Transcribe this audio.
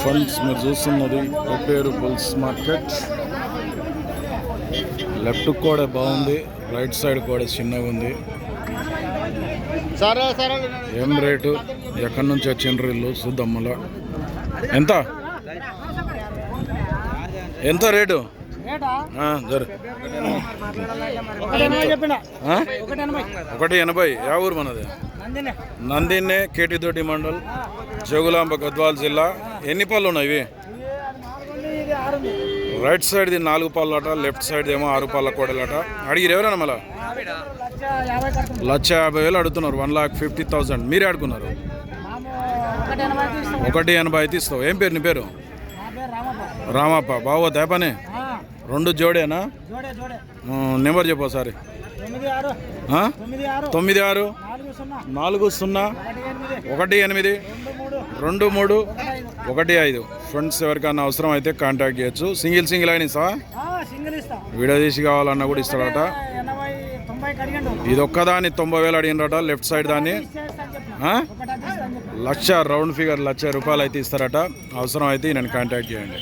Friends మీరు చూస్తున్నది కొట్టేరు bulls market. Left కూడా బాగుంది రైట్ సైడ్ కూడా చిన్నగా ఉంది. సరే సరే. ఏం రేటు? ఎక్కడి నుంచి వచ్చిండ్రు ఇల్లు చూద్దాం మళ్ళా. ఎంత? ఎంత రేటు? ఒకటి ఎనభై. యా ఊరు మనది? నందిన్నే కేటిదొడ్డి మండల్ జోగులాంబ గద్వాల్ జిల్లా. ఎన్ని పళ్ళు ఉన్నాయి ఇవి? రైట్ సైడ్ది నాలుగు పళ్ళట లెఫ్ట్ సైడ్ ఏమో ఆరు పళ్ళ కోడలట. అడిగిరు ఎవరైనా మళ్ళా? లక్ష యాభై వేలు అడుగుతున్నారు. One lakh fifty thousand. మీరే అడుగున్నారు ఒకటి ఎనభై అయితే ఇస్తావు ఏం పేరు నీ పేరు? రామప్ప. బాగోతా పని రెండు జోడేనా? నెంబర్ చెప్పు ఒకసారి. తొమ్మిది ఆరు. నాలుగు సున్నా. ఒకటి ఎనిమిది. రెండు మూడు. ఒకటి ఐదు. ఫ్రెండ్స్ ఎవరికైనా అవసరం అయితే కాంటాక్ట్ చేయొచ్చు. సింగిల్ సింగిల్ అయినా ఇస్తా. వీడియో తీసి కావాలన్నా కూడా ఇస్తాడట. ఇది ఒక్కదాన్ని తొంభై వేలు అడిగినట లెఫ్ట్ సైడ్ దాన్ని. లక్ష రౌండ్ ఫిగర్ లక్ష రూపాయలు అయితే ఇస్తారట. అవసరం అయితే నేను కాంటాక్ట్ చేయండి.